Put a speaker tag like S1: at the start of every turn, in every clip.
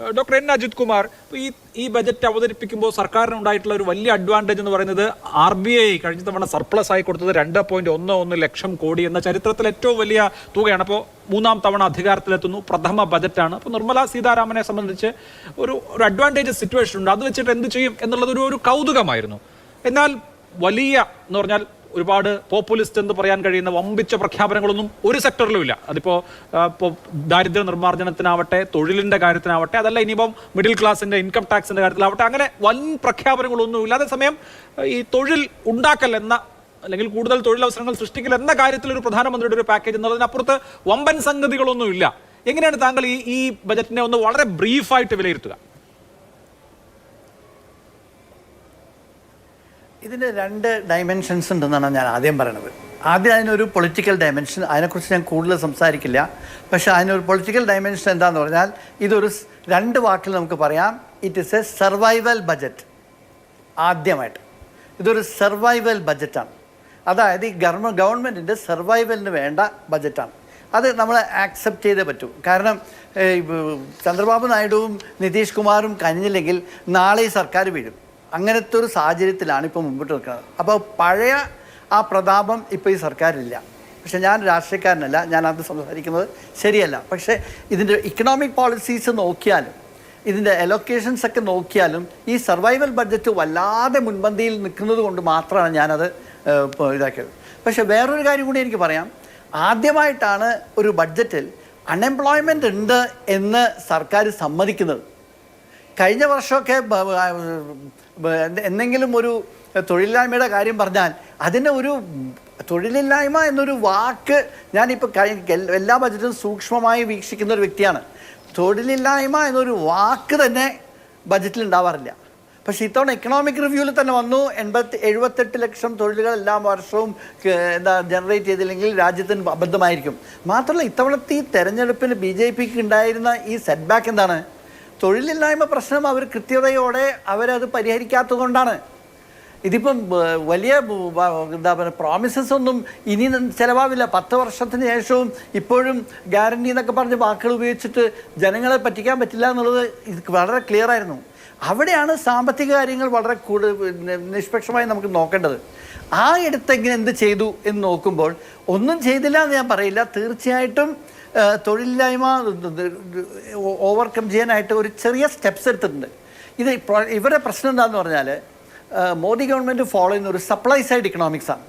S1: Doctor N. Ajith Kumar. ഈ ഈ budget അവതരിപ്പിക്കുമ്പോൾ സർക്കാരിന് ഉണ്ടായിട്ടുള്ള ഒരു വലിയ അഡ്വാന്റേജ് എന്ന് പറയുന്നത് ആർ ബി ഐ കഴിഞ്ഞ തവണ സർപ്ലസ് ആയി കൊടുത്തത് രണ്ട് പോയിന്റ് ഒന്ന് ഒന്ന് ലക്ഷം കോടി എന്ന ചരിത്രത്തിൽ ഏറ്റവും വലിയ തുകയാണ്. അപ്പോൾ മൂന്നാം തവണ അധികാരത്തിലെത്തുന്നു. പ്രഥമ ബജറ്റാണ്. അപ്പോൾ നിർമ്മല സീതാരാമനെ സംബന്ധിച്ച് ഒരു ഒരു അഡ്വാന്റേജ് സിറ്റുവേഷൻ ഉണ്ട്. അത് വെച്ചിട്ട് എന്ത് ചെയ്യും എന്നുള്ളത് ഒരു ഒരു കൗതുകമായിരുന്നു. എന്നാൽ വലിയ എന്ന് പറഞ്ഞാൽ ഒരുപാട് പോപ്പുലിസ്റ്റ് എന്ന് പറയാൻ കഴിയുന്ന വമ്പിച്ച പ്രഖ്യാപനങ്ങളൊന്നും ഒരു സെക്ടറിലും ഇല്ല. അതിപ്പോ ഇപ്പോൾ ദാരിദ്ര്യ നിർമ്മാർജനത്തിനാവട്ടെ തൊഴിലിന്റെ കാര്യത്തിനാവട്ടെ അതല്ല ഇനിയിപ്പം മിഡിൽ ക്ലാസിന്റെ ഇൻകം ടാക്സിന്റെ കാര്യത്തിലാവട്ടെ അങ്ങനെ വൻ പ്രഖ്യാപനങ്ങളൊന്നും ഇല്ല അതേസമയം ഈ തൊഴിൽ ഉണ്ടാക്കൽ എന്ന അല്ലെങ്കിൽ കൂടുതൽ തൊഴിലവസരങ്ങൾ സൃഷ്ടിക്കൽ എന്ന കാര്യത്തിൽ ഒരു പ്രധാനമന്ത്രിയുടെ ഒരു പാക്കേജ് എന്നുള്ളതിനപ്പുറത്ത് വമ്പൻ സംഗതികളൊന്നും ഇല്ല എങ്ങനെയാണ് താങ്കൾ ഈ ഈ ബജറ്റിനെ ഒന്ന് വളരെ ബ്രീഫായിട്ട് വിലയിരുത്തുക?
S2: ഇതിന് രണ്ട് ഡയമെൻഷൻസ് ഉണ്ടെന്നാണ് ഞാൻ ആദ്യം പറയണത്. ആദ്യം അതിനൊരു പൊളിറ്റിക്കൽ ഡയമെൻഷൻ അതിനെക്കുറിച്ച് ഞാൻ കൂടുതൽ സംസാരിക്കില്ല. പക്ഷേ അതിനൊരു പൊളിറ്റിക്കൽ ഡയമെൻഷൻ എന്താണെന്ന് പറഞ്ഞാൽ ഇതൊരു രണ്ട് വാക്കിൽ നമുക്ക് പറയാം. It is a survival budget ആദ്യമായിട്ട്. ഇതൊരു സർവൈവൽ ബജറ്റാണ് അതായത് ഈ ഗവൺമ ഗവൺമെന്റിന്റെ സർവൈവലിന് വേണ്ട ബജറ്റാണ് അത് നമ്മൾ ആക്സെപ്റ്റ് ചെയ്തേ പറ്റൂ. കാരണം ചന്ദ്രബാബു നായിഡുവും നിതീഷ് കുമാറും കഴിഞ്ഞില്ലെങ്കിൽ നാളെ സർക്കാർ വീഴും. അങ്ങനത്തെ ഒരു സാഹചര്യത്തിലാണ് ഇപ്പോൾ മുമ്പോട്ട് നിൽക്കുന്നത്. അപ്പോൾ പഴയ ആ പ്രതാപം ഇപ്പോൾ ഈ സർക്കാരില്ല പക്ഷേ ഞാൻ രാഷ്ട്രീയക്കാരനല്ല ഞാൻ അത് സംസാരിക്കുന്നത് ശരിയല്ല. പക്ഷേ ഇതിന്റെ ഇക്കണോമിക് പോളിസീസ് നോക്കിയാലും ഇതിന്റെ എലൊക്കേഷൻസ് ഒക്കെ നോക്കിയാലും ഈ സർവൈവൽ ബഡ്ജറ്റ് വല്ലാതെ മുൻപന്തിയിൽ നിൽക്കുന്നത് കൊണ്ട് മാത്രമാണ് ഞാനത് ഇതാക്കിയത്. പക്ഷേ വേറൊരു കാര്യം കൂടി എനിക്ക് പറയാം. ആദ്യമായിട്ടാണ് ഒരു ബഡ്ജറ്റിൽ അൺഎംപ്ലോയ്മെന്റ് ഉണ്ട് എന്ന് സർക്കാർ സമ്മതിക്കുന്നത്. കഴിഞ്ഞ വർഷമൊക്കെ എന്തെങ്കിലും ഒരു തൊഴിലില്ലായ്മയുടെ കാര്യം പറഞ്ഞാൽ അതിന് ഒരു തൊഴിലില്ലായ്മ എന്നൊരു വാക്ക് ഞാനിപ്പോൾ എല്ലാ ബജറ്റും സൂക്ഷ്മമായി വീക്ഷിക്കുന്ന ഒരു വ്യക്തിയാണ്. തൊഴിലില്ലായ്മ എന്നൊരു വാക്ക് തന്നെ ബജറ്റിൽ ഉണ്ടാവാറില്ല. പക്ഷേ ഇത്തവണ എക്കണോമിക് റിവ്യൂവിൽ തന്നെ വന്നു. എൺപത്തി എഴുപത്തെട്ട് ലക്ഷം തൊഴിലുകൾ എല്ലാ വർഷവും എന്താ ജനറേറ്റ് ചെയ്തില്ലെങ്കിൽ രാജ്യത്തിന് അബദ്ധമായിരിക്കും. മാത്രമല്ല ഇത്തവണത്തെ ഈ തെരഞ്ഞെടുപ്പിന് ബി ജെ പിക്ക് ഉണ്ടായിരുന്ന ഈ സെറ്റ് ബാക്ക് എന്താണ്? തൊഴിലില്ലായ്മ പ്രശ്നം അവർ കൃത്യതയോടെ അവരത് പരിഹരിക്കാത്തത് കൊണ്ടാണ് ഇതിപ്പം വലിയ എന്താ പറയുക പ്രോമിസസ് ഒന്നും ഇനി ചിലവാവില്ല. പത്ത് വർഷത്തിന് ശേഷവും ഇപ്പോഴും ഗ്യാരണ്ടി എന്നൊക്കെ പറഞ്ഞ് വാക്കുകൾ ഉപയോഗിച്ചിട്ട് ജനങ്ങളെ പറ്റിക്കാൻ പറ്റില്ല എന്നുള്ളത് ഇത് വളരെ ക്ലിയർ ആയിരുന്നു. അവിടെയാണ് സാമ്പത്തിക കാര്യങ്ങൾ വളരെ കൂടുതൽ നിഷ്പക്ഷമായി നമുക്ക് നോക്കേണ്ടത്. ആ ഇടത്തെങ്ങനെ എന്ത് ചെയ്തു എന്ന് നോക്കുമ്പോൾ ഒന്നും ചെയ്തില്ല എന്ന് ഞാൻ പറയില്ല. തീർച്ചയായിട്ടും തൊഴിലില്ലായ്മ ഓവർകം ചെയ്യാനായിട്ട് ഒരു ചെറിയ സ്റ്റെപ്സ് എടുത്തിട്ടുണ്ട്. ഇത് ഇവരുടെ പ്രശ്നം എന്താണെന്ന് പറഞ്ഞാൽ മോദി ഗവൺമെന്റ് ഫോളോ ചെയ്യുന്ന ഒരു സപ്ലൈ സൈഡ് ഇക്കണോമിക്സ് ആണ്.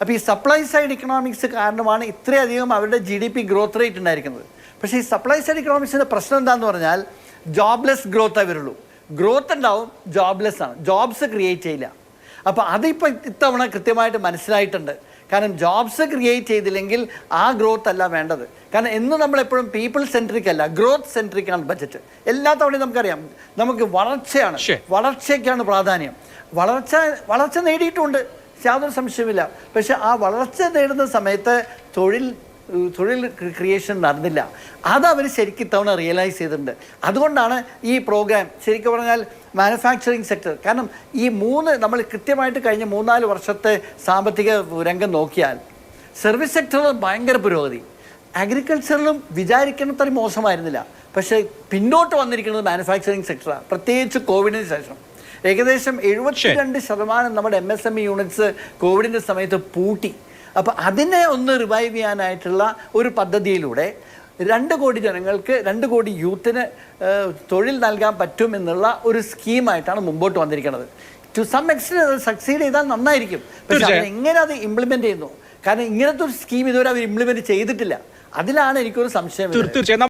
S2: അപ്പോൾ ഈ സപ്ലൈ സൈഡ് ഇക്കണോമിക്സ് കാരണമാണ് ഇത്രയധികം അവരുടെ G D P growth rate ഉണ്ടായിരിക്കുന്നത്. പക്ഷേ ഈ സപ്ലൈ സൈഡ് ഇക്കണോമിക്സിന്റെ പ്രശ്നം എന്താണെന്ന് പറഞ്ഞാൽ ജോബ്ലെസ് ഗ്രോത്ത് വരുള്ളൂ. ഗ്രോത്ത് ഉണ്ടാവും ജോബ്ലെസ് ആണ്. ജോബ്സ് ക്രിയേറ്റ് ചെയ്യില്ല. അപ്പോൾ അതിപ്പോൾ ഇത്തവണ കൃത്യമായിട്ട് മനസ്സിലായിട്ടുണ്ട് കാരണം ജോബ്സ് ക്രിയേറ്റ് ചെയ്തില്ലെങ്കിൽ ആ ഗ്രോത്ത് അല്ല വേണ്ടത്. കാരണം എന്ന് നമ്മളെപ്പോഴും പീപ്പിൾ സെൻട്രിക് അല്ല ഗ്രോത്ത് സെൻട്രിക് ആണ് ബജറ്റ് എല്ലാ തവണയും നമുക്കറിയാം നമുക്ക് വളർച്ചയാണ്. വളർച്ചയ്ക്കാണ് പ്രാധാന്യം. വളർച്ച വളർച്ച നേടിയിട്ടുണ്ട്. യാതൊരു സംശയമില്ല പക്ഷെ ആ വളർച്ച നേടുന്ന സമയത്ത് തൊഴിൽ തൊഴിൽ ക്രിയേഷൻ നടന്നില്ല. അത് അവർ ശരിക്കും ഇത്തവണ റിയലൈസ് ചെയ്തിട്ടുണ്ട്. അതുകൊണ്ടാണ് ഈ പ്രോഗ്രാം ശരിക്കും പറഞ്ഞാൽ മാനുഫാക്ചറിങ് സെക്ടർ കാരണം ഈ മൂന്ന് നമ്മൾ കൃത്യമായിട്ട് കഴിഞ്ഞ മൂന്നാൽ വർഷത്തെ സാമ്പത്തിക രംഗം നോക്കിയാൽ സർവീസ് സെക്ടറിൽ ഭയങ്കര പുരോഗതി. അഗ്രികൾച്ചറിലും വിചാരിക്കണത്ര മോശമായിരുന്നില്ല. പക്ഷേ പിന്നോട്ട് വന്നിരിക്കുന്നത് മാനുഫാക്ചറിങ് സെക്ടറാണ് പ്രത്യേകിച്ച് കോവിഡിന് ശേഷം. ഏകദേശം എഴുപത്തി രണ്ട് ശതമാനം നമ്മുടെ M S M E units കോവിഡിന്റെ സമയത്ത് പൂട്ടി. അപ്പോൾ അതിനെ ഒന്ന് റിവൈവ് ചെയ്യാനായിട്ടുള്ള ഒരു പദ്ധതിയിലൂടെ രണ്ട് കോടി ജനങ്ങൾക്ക് രണ്ട് കോടി യൂത്തിന് തൊഴിൽ നൽകാൻ പറ്റും എന്നുള്ള ഒരു സ്കീമായിട്ടാണ് മുമ്പോട്ട് വന്നിരിക്കുന്നത്. ടു സം എക്സ്റ്റെന്റ് അത് സക്സീഡ് ചെയ്താൽ നന്നായിരിക്കും. പക്ഷേ എങ്ങനെ അത് ഇംപ്ലിമെന്റ് ചെയ്യുന്നു? കാരണം ഇങ്ങനത്തെ ഒരു സ്കീം ഇതുവരെ അവർ ഇംപ്ലിമെന്റ് ചെയ്തിട്ടില്ല. അതിലാണ് എനിക്കൊരു സംശയം.
S1: തീർച്ചയായും.